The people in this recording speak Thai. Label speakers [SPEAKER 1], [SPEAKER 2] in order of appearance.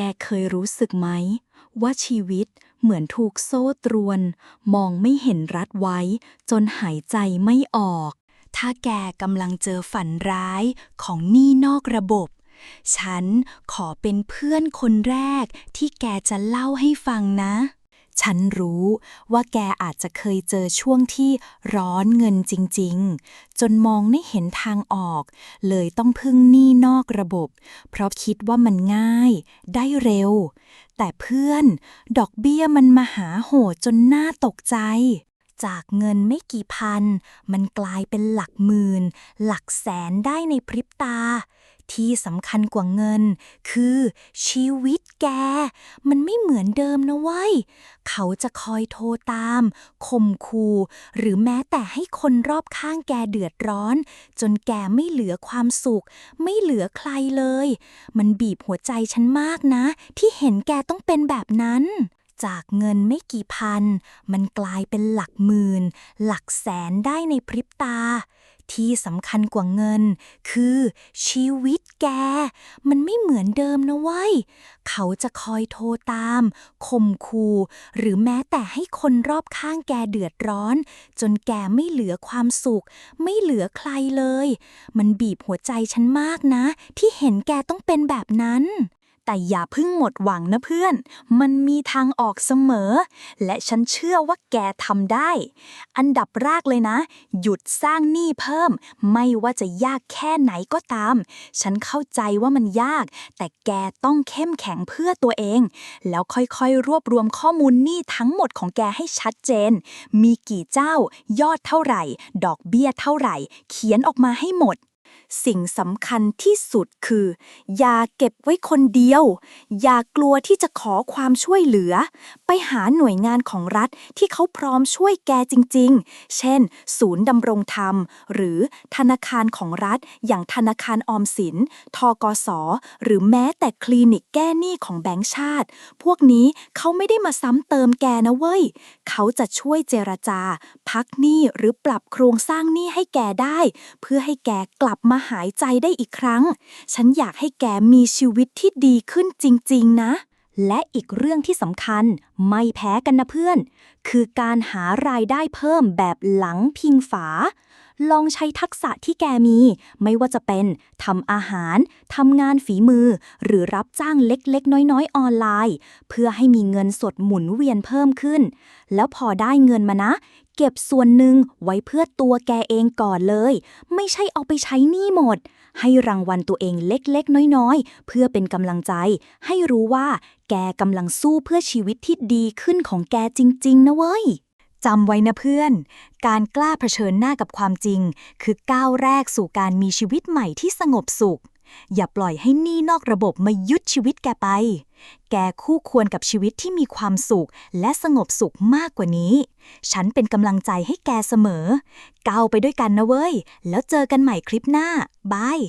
[SPEAKER 1] แกเคยรู้สึกไหม ว่าชีวิตเหมือนถูกโซ่ตรวน มองไม่เห็นรัดไว้ จนหายใจไม่ออก ถ้าแกกำลังเจอฝันร้ายของหนี้นอกระบบ ฉันขอเป็นเพื่อนคนแรกที่แกจะเล่าให้ฟังนะ ฉันรู้ว่าแกอาจจะเคยเจอช่วงที่ร้อนเงินจริง ๆ จนมองไม่เห็นทางออก เลยต้องพึ่งหนี้นอกระบบ เพราะคิดว่ามันง่าย ได้เร็ว แต่เพื่อนดอกเบี้ยมันมาหาโหดจนน่าตกใจ จากเงินไม่กี่พัน มันกลายเป็นหลักหมื่น หลักแสนได้ในพริบตา ที่สำคัญกว่าเงิน คือชีวิตแก มันไม่เหมือนเดิมนะเว้ย เขาจะคอยโทรตามข่มขู่หรือแม้แต่ให้คนรอบข้างแกเดือดร้อน จนแกไม่เหลือความสุข ไม่เหลือใครเลย มันบีบหัวใจฉันมากนะ ที่เห็นแกต้องเป็นแบบนั้นจากเงินไม่กี่พัน มันกลายเป็นหลักหมื่น หลักแสนได้ในพริบตา ที่สำคัญกว่าเงิน คือชีวิตแก มันไม่เหมือนเดิมนะเว้ย เขาจะคอยโทรตามข่มขู่หรือแม้แต่ให้คนรอบข้างแกเดือดร้อน จนแกไม่เหลือความสุข ไม่เหลือใครเลย มันบีบหัวใจฉันมากนะ ที่เห็นแกต้องเป็นแบบนั้น แต่อย่าเพิ่งหมดหวังนะเพื่อน มันมีทางออกเสมอ และฉันเชื่อว่าแกทำได้ อันดับแรกเลยนะ หยุดสร้างหนี้เพิ่ม ไม่ว่าจะยากแค่ไหนก็ตาม ฉันเข้าใจว่ามันยาก แต่แกต้องเข้มแข็งเพื่อตัวเอง แล้วค่อยๆ รวบรวมข้อมูลหนี้ทั้งหมดของแกให้ชัดเจน มีกี่เจ้ายอดเท่าไหร่ ดอกเบี้ยเท่าไหร่ เขียนออกมาให้หมด สิ่งสำคัญที่สุดคือ อย่าเก็บไว้คนเดียว อย่ากลัวที่จะขอความช่วยเหลือ ไปหาหน่วยงานของรัฐที่เขาพร้อมช่วยแกจริง ๆ เช่น ศูนย์ดำรงธรรม หรือธนาคารของรัฐ อย่างธนาคารออมสิน ทกส หรือแม้แต่คลินิกแก้หนี้ของแบงก์ชาติ พวกนี้เขาไม่ได้มาซ้ำเติมแกนะเว้ย เขาจะช่วยเจรจา พักหนี้หรือปรับโครงสร้างหนี้ให้แกได้ เพื่อให้แกกลับบมาหายใจได้อีกครั้ง ฉันอยากให้แกมีชีวิตที่ดีขึ้นจริง ๆ นะ และอีกเรื่องที่สำคัญ ไม่แพ้กันนะเพื่อน คือการหารายได้เพิ่มแบบหลังพิงฝา ลองใช้ทักษะที่แกมี ไม่ว่าจะเป็นทำอาหารทำงานฝีมือ หรือรับจ้างเล็กๆ น้อยๆ ออนไลน์ เพื่อให้มีเงินสดหมุนเวียนเพิ่มขึ้น แล้วพอได้เงินมานะ เก็บส่วนหนึ่งไว้เพื่อตัวแกเองก่อนเลย ไม่ใช่เอาไปใช้หนี้หมด ให้รางวัลตัวเองเล็กๆ น้อยๆ เพื่อเป็นกำลังใจ ให้รู้ว่าแกกำลังสู้เพื่อชีวิตที่ดีขึ้นของแกจริง ๆ นะเว้ยจำไว้นะเพื่อน การกล้าเผชิญหน้ากับความจริง คือก้าวแรกสู่การมีชีวิตใหม่ที่สงบสุข อย่าปล่อยให้หนี้นอกระบบมายึดชีวิตแกไป แกคู่ควรกับชีวิตที่มีความสุขและสงบสุขมากกว่านี้ ฉันเป็นกำลังใจให้แกเสมอ ก้าวไปด้วยกันนะเว้ย แล้วเจอกันใหม่คลิปหน้า บาย